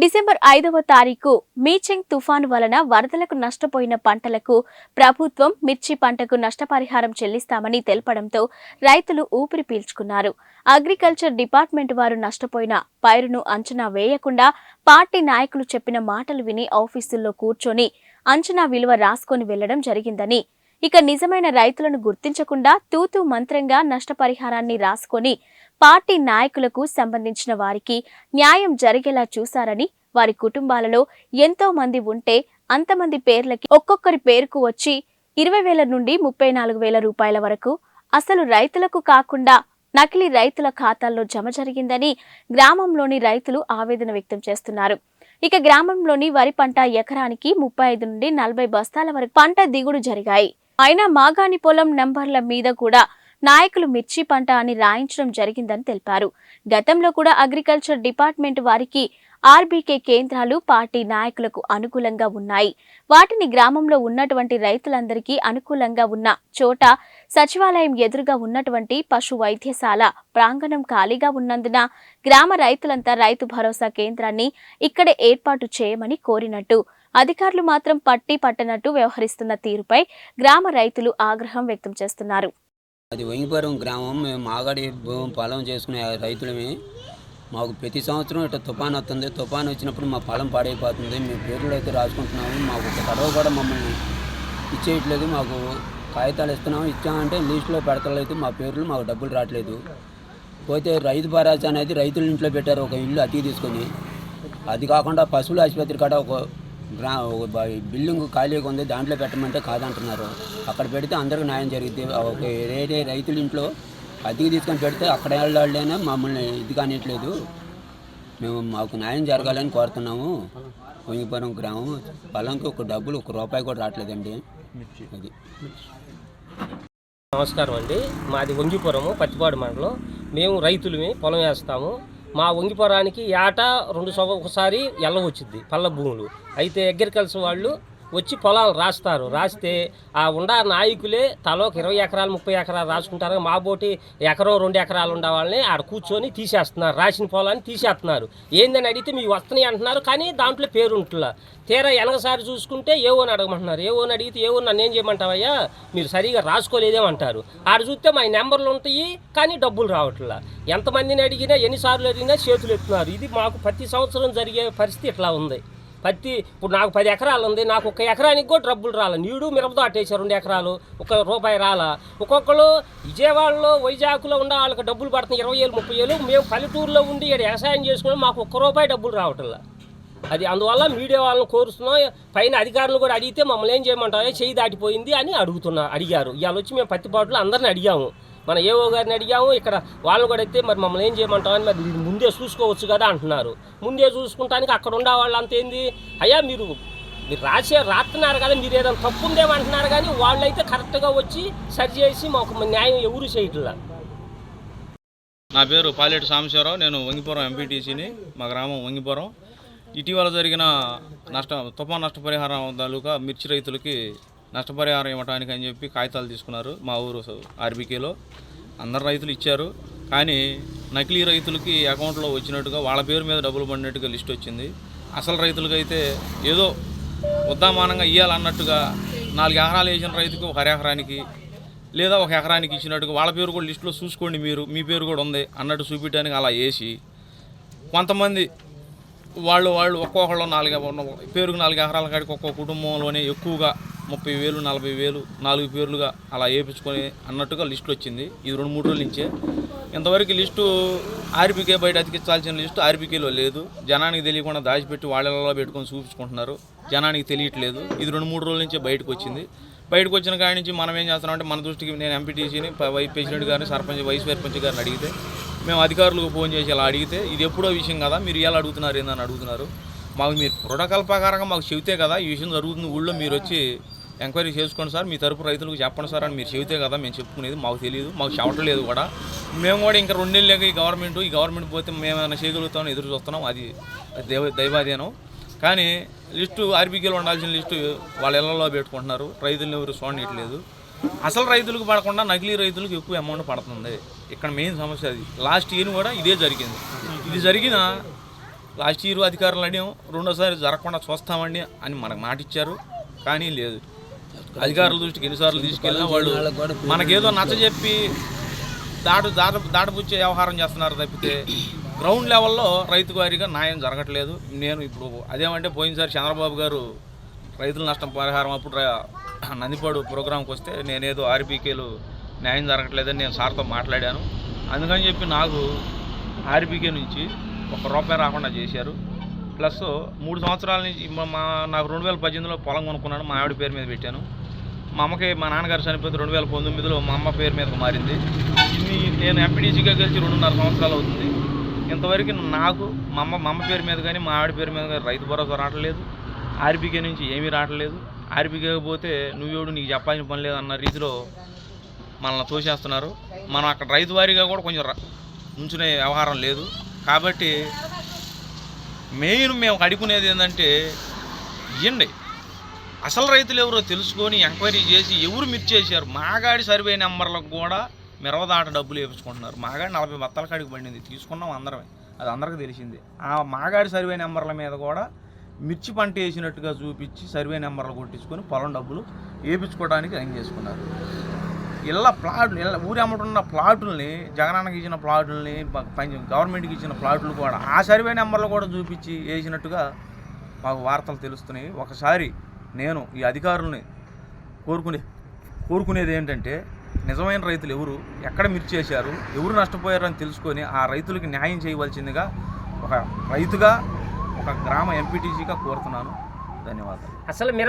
December ఐదవ తారీఖు మీచెంగ్ తుఫాను వలన వరదలకు నష్టపోయిన పంటలకు ప్రభుత్వం మిర్చి పంటకు నష్టపరిహారం చెల్లిస్తామని తెలపడంతో రైతులు ఊపిరి పీల్చుకున్నారు. అగ్రికల్చర్ డిపార్ట్మెంట్ వారు నష్టపోయిన పైరును అంచనా వేయకుండా పార్టీ నాయకులు చెప్పిన మాటలు విని ఆఫీసుల్లో కూర్చొని అంచనా విలువ రాసుకొని వెళ్ళడం జరిగిందని ఇక నిజమైన రైతులను గుర్తించకుండా తూతూ మంత్రంగా నష్టపరిహారాన్ని రాసుకొని పార్టీ నాయకులకు సంబంధించిన వారికి న్యాయం జరిగేలా చూశారని వారి కుటుంబాలలో ఎంతో మంది ఉంటే అంతమంది పేర్లకి ఒక్కొక్కరి పేరుకు వచ్చి ఇరవై వేల నుండి ముప్పై నాలుగు వేల రూపాయల వరకు అసలు రైతులకు కాకుండా నకిలీ రైతుల ఖాతాల్లో జమ జరిగిందని గ్రామంలోని రైతులు ఆవేదన వ్యక్తం చేస్తున్నారు. ఇక గ్రామంలోని వరి పంట ఎకరానికి ముప్పై ఐదు నుండి నలభై బస్తాల వరకు పంట దిగుడు జరిగాయి. అయినా మాగాణి పొలం నంబర్ల మీద కూడా నాయకులు మిర్చి పంట అని రాయించడం జరిగిందని తెలిపారు. గతంలో కూడా అగ్రికల్చర్ డిపార్ట్మెంట్ వారికి ఆర్బీకే కేంద్రాలు పార్టీ నాయకులకు అనుకూలంగా ఉన్నాయి. వాటిని గ్రామంలో ఉన్నటువంటి రైతులందరికీ అనుకూలంగా ఉన్న చోట సచివాలయం ఎదురుగా ఉన్నటువంటి పశు వైద్యశాల ప్రాంగణం ఖాళీగా ఉన్నందున గ్రామ రైతులంతా రైతు భరోసా కేంద్రాన్ని ఇక్కడే ఏర్పాటు చేయమని కోరినట్టు. అధికారులు మాత్రం పట్టి పట్టనట్టు వ్యవహరిస్తున్న తీరుపై గ్రామ రైతులు ఆగ్రహం వ్యక్తం చేస్తున్నారు. అది వంగిపురం గ్రామం. మేము మాగాడి పొలం చేసుకునే రైతులమే. మాకు ప్రతి సంవత్సరం ఇట్లా తుఫాన్ వస్తుంది. తుఫాన్ వచ్చినప్పుడు మా పొలం పాడైపోతుంది. మేము పేర్లు అయితే రాసుకుంటున్నాము. మాకు ఒక గొడవ కూడా మమ్మల్ని ఇచ్చేయట్లేదు. మాకు కాగితాలు ఇస్తున్నాము. ఇచ్చామంటే లిస్టులో పెడతలేదు. మా పేర్లు మాకు డబ్బులు రావట్లేదు. పోతే రైతు భరోసా అనేది రైతుల ఇంట్లో పెట్టారు. ఒక ఇల్లు అతికి తీసుకొని. అది కాకుండా పశువుల ఆసుపత్రి కాడ ఒక గ్రా ఒక బిల్డింగ్ ఖాళీగా ఉంది. దాంట్లో పెట్టమంటే కాదంటున్నారు. అక్కడ పెడితే అందరికీ న్యాయం జరిగింది ఒక వేరే రైతుల ఇంట్లో అతికి తీసుకొని పెడితే అక్కడ వాళ్ళైనా మమ్మల్ని ఇది కానిట్లేదు మేము మాకు న్యాయం జరగాలని కోరుతున్నాము. కొంగిపురం గ్రామం పొలంకి ఒక డబ్బులు ఒక రూపాయి కూడా రావట్లేదండి. అది. నమస్కారం అండి. మాది వంగిపురము పత్తిపాడు మండలం. మేము రైతులమే పొలం వేస్తాము. మా వంగిపురానికి ఏటా రెండు సంవ ఒకసారి ఎల్ల వచ్చింది పళ్ళ భూములు. అయితే అగ్రికల్చర్ వాళ్ళు వచ్చి పొలాలు రాస్తారు. రాస్తే ఆ ఉండా నాయకులే తలోకి ఇరవై ఎకరాలు ముప్పై ఎకరాలు రాసుకుంటారు. మా బోటి ఎకరం రెండు ఎకరాలు ఉండే వాళ్ళని ఆడ కూర్చొని తీసేస్తున్నారు. రాసిన పొలాన్ని తీసేస్తున్నారు. ఏందని అడిగితే మీ వస్తున్నాయి అంటున్నారు. కానీ దాంట్లో పేరు ఉంటుందా తీరా వెనకసారి చూసుకుంటే ఏవోని అడగమంటున్నారు. ఏవోని అడిగితే ఏవో నన్ను ఏం చేయమంటావయ్యా? మీరు సరిగా రాసుకోలేదేమంటారు ఆడ చూస్తే మా నెంబర్లు ఉంటాయి కానీ డబ్బులు రావట్లా. ఎంతమందిని అడిగినా ఎన్నిసార్లు అడిగినా చేతులు ఎత్తున్నారు. ఇది మాకు ప్రతి సంవత్సరం జరిగే పరిస్థితి ఇట్లా ఉంది. పత్తి ఇప్పుడు నాకు పది ఎకరాలు ఉంది నాకు ఒక ఎకరానికి కూడా డబ్బులు రాలే. నీడు మిరపతో అట్టేసారు రెండు ఎకరాలు ఒక రూపాయి రాలా. ఒక్కొక్కరు విజయవాడలో వైజాగ్లో ఉన్న వాళ్ళకి డబ్బులు పడుతున్నాయి ఇరవై వేలు ముప్పై వేలు మేము పల్లెటూరులో ఉండి ఇక్కడ వ్యవసాయం చేసుకుని మాకు ఒక్క రూపాయి డబ్బులు రావట్లా. అది అందువల్ల మీడియా వాళ్ళని కోరుస్తున్నాం. పైన అధికారులు కూడా అడిగితే మమ్మల్ని ఏం చేయమంటారో? చేయి దాటిపోయింది అని అడుగుతున్నా అడిగారు. ఇవాళ వచ్చి మేము పత్తిపాటులో అందరిని అడిగాము. మన ఏఓ గారిని అడిగాము ఇక్కడ వాళ్ళు కూడా అయితే మరి మమ్మల్ని ఏం చేయమంటామని మరి ముందే చూసుకోవచ్చు కదా అంటున్నారు. ముందే చూసుకుంటానికి అక్కడ ఉండే వాళ్ళు అంతేంది అయ్యా మీరు మీరు రాసే రాస్తున్నారు కదా మీరు ఏదైనా తప్పు ఉందేమంటున్నారు కానీ వాళ్ళైతే కరెక్ట్గా వచ్చి సరి చేసి మాకు న్యాయం ఎవరు చేయట్లా? నా పేరు పాలేటి సాంబశివరావు నేను వంగిపురం ఎంపీటీసీని మా గ్రామం వంగిపురం. ఇటీవల జరిగిన నష్ట తుఫాన్ నష్టపరిహారం తాలూకా మిర్చి రైతులకి నష్టపరిహారం ఇవ్వటానికి అని చెప్పి కాగితాలు తీసుకున్నారు మా ఊరు ఆర్బీకేలో. అందరు రైతులు ఇచ్చారు. కానీ నకిలీ రైతులకి అకౌంట్లో వచ్చినట్టుగా వాళ్ళ పేరు మీద డబ్బులు పడినట్టుగా లిస్ట్ వచ్చింది. అసలు రైతులకైతే ఏదో ఉద్దామానంగా ఇవ్వాలన్నట్టుగా నాలుగు ఎకరాలు వేసిన రైతుకు ఒక ఎకరానికి లేదా ఒక ఎకరానికి ఇచ్చినట్టుగా వాళ్ళ పేరు కూడా లిస్టులో చూసుకోండి మీరు మీ పేరు కూడా ఉంది అన్నట్టు చూపించడానికి అలా వేసి కొంతమంది వాళ్ళు వాళ్ళు ఒక్కొక్కళ్ళు నాలుగు పేరుకు నాలుగు ఎకరాల కాడికి ఒక్కొక్క కుటుంబంలోనే ఎక్కువగా ముప్పై వేలు నలభై వేలు నాలుగు పేర్లుగా అలా వేయించుకొని అన్నట్టుగా లిస్టు వచ్చింది. ఇది రెండు మూడు రోజుల నుంచే. ఇంతవరకు లిస్టు ఆర్బీకే బయట అతికించాల్సిన లిస్టు ఆర్బీకేలో లేదు. జనానికి తెలియకుండా దాచిపెట్టి వాళ్ళలో పెట్టుకొని చూపించుకుంటున్నారు. జనానికి తెలియట్లేదు. ఇది రెండు మూడు రోజుల నుంచే బయటకు వచ్చింది. బయటకు వచ్చిన కాడి నుంచి మనం ఏం చేస్తున్నామంటే మన దృష్టికి నేను ఎంపీటీసీని వైస్ ప్రెసిడెంట్ గారిని సర్పంచ్ వైస్ సర్పంచ్ గారిని అడిగితే మేము అధికారులకు ఫోన్ చేసి ఇలా అడిగితే ఇది ఎప్పుడో విషయం కదా మీరు ఎలా అడుగుతున్నారు ఏందని అడుగుతున్నారు. మాకు మీరు ప్రోటోకాల్ ప్రకారంగా మాకు చెబితే కదా ఈ విషయం జరుగుతుంది. ఊళ్ళో మీరు వచ్చి ఎంక్వైరీ చేసుకోండి సార్ మీ తరపు రైతులకు చెప్పండి సార్ అని మీరు చెబితే కదా మేము చెప్పుకునేది మాకు తెలియదు మాకు చెప్పట్లేదు కూడా. మేము కూడా ఇంకా రెండేళ్ళకి ఈ గవర్నమెంట్ ఈ గవర్నమెంట్ పోతే మేము ఏమైనా చేయగలుగుతాం ఎదురు చూస్తున్నాం. అది దైవ దైవాధీనం. కానీ లిస్టు ఆర్బీకేలో ఉండాల్సిన లిస్టు వాళ్ళ ఇళ్ళలో పెట్టుకుంటున్నారు. రైతులను ఎవరు చూడనియట్లేదు. అసలు రైతులకు పడకుండా నకిలీ రైతులకు ఎక్కువ అమౌంట్ పడుతుంది. ఇక్కడ మెయిన్ సమస్య అది. లాస్ట్ ఇయర్ కూడా ఇదే జరిగింది. ఇది జరిగిన లాస్ట్ ఇయర్ అధికారులు అడిగాం రెండోసారి జరగకుండా చూస్తామండి అని మనకు మాట ఇచ్చారు కానీ లేదు. అధికారుల దృష్టికి ఎన్నిసార్లు తీసుకెళ్ళినా వాళ్ళు మనకేదో నచ్చజెప్పి దాటు దాట దాటపుచ్చే వ్యవహారం చేస్తున్నారు తప్పితే గ్రౌండ్ లెవెల్లో రైతు వారీగా న్యాయం జరగట్లేదు. నేను ఇప్పుడు అదేమంటే పోయినసారి చంద్రబాబు గారు రైతుల నష్టం పరిహారం అప్పుడు నందిపాడు ప్రోగ్రాంకి వస్తే నేనేదో ఆర్బీకేలు న్యాయం జరగట్లేదని నేను సార్తో మాట్లాడాను. అందుకని చెప్పి నాకు ఆర్బీకే నుంచి ఒక రూపాయి రాకుండా చేశారు. ప్లస్ మూడు సంవత్సరాల నుంచి మా నాకు రెండు వేల పద్దెనిమిదిలో పొలం కొనుక్కున్నాను మా ఆవిడ పేరు మీద పెట్టాను. మా అమ్మకి మా నాన్నగారు చనిపోతే రెండు వేల పంతొమ్మిదిలో మా అమ్మ పేరు మీద మారింది. ఇన్ని నేను ఎంపీడీసీగా కలిసి రెండున్నర సంవత్సరాలు అవుతుంది. ఇంతవరకు నాకు మా అమ్మ మా అమ్మ పేరు మీద కానీ మా ఆవిడ పేరు మీద కానీ రైతు భరోసా రావట్లేదు. ఆర్బీకే నుంచి ఏమీ రావట్లేదు. ఆర్బీకే పోతే నువ్వేడు నీకు చెప్పాల్సిన పని లేదు అన్న రీతిలో మనల్ని తోసేస్తున్నారు. మనం అక్కడ రైతు వారీగా కూడా కొంచెం ర- ఉంచునే వ్యవహారం లేదు. కాబట్టి మెయిన్ మేము అడుగునేది ఏంటంటే ఇవ్వండి అసలు రైతులు ఎవరో తెలుసుకొని ఎంక్వైరీ చేసి ఎవరు మిర్చి చేశారు? మాగాడి సర్వే నెంబర్లకు కూడా మిరవదాట డబ్బులు వేపించుకుంటున్నారు. మాగాడి నలభై బత్తాల కాడికి పడింది. తీసుకున్నాం అందరమే. అది అందరికీ తెలిసింది. ఆ మాగాడి సర్వే నెంబర్ల మీద కూడా మిర్చి పంట వేసినట్టుగా చూపించి సర్వే నెంబర్లు కొట్టించుకొని పొలం డబ్బులు వేపించుకోవడానికి రంగ్ చేసుకున్నారు. ఇళ్ళ ప్లాట్లు ఇళ్ళ ఊరి అమ్మటున్న ప్లాటుల్ని జగనన్నకి ఇచ్చిన ప్లాటుల్ని గవర్నమెంట్కి ఇచ్చిన ప్లాట్లు కూడా ఆ సర్వే నెంబర్లు కూడా చూపించి వేసినట్టుగా మాకు వార్తలు తెలుస్తున్నాయి. ఒకసారి నేను ఈ అధికారుల్ని కోరుకునే కోరుకునేది ఏంటంటే నిజమైన రైతులు ఎవరు ఎక్కడ మిర్చి చేశారు ఎవరు నష్టపోయారని తెలుసుకొని ఆ రైతులకి న్యాయం చేయవలసిందిగా ఒక రైతుగా ఒక గ్రామ ఎంపీటీసీగా కోరుతున్నాను. ధన్యవాదాలు. అసలు మీరు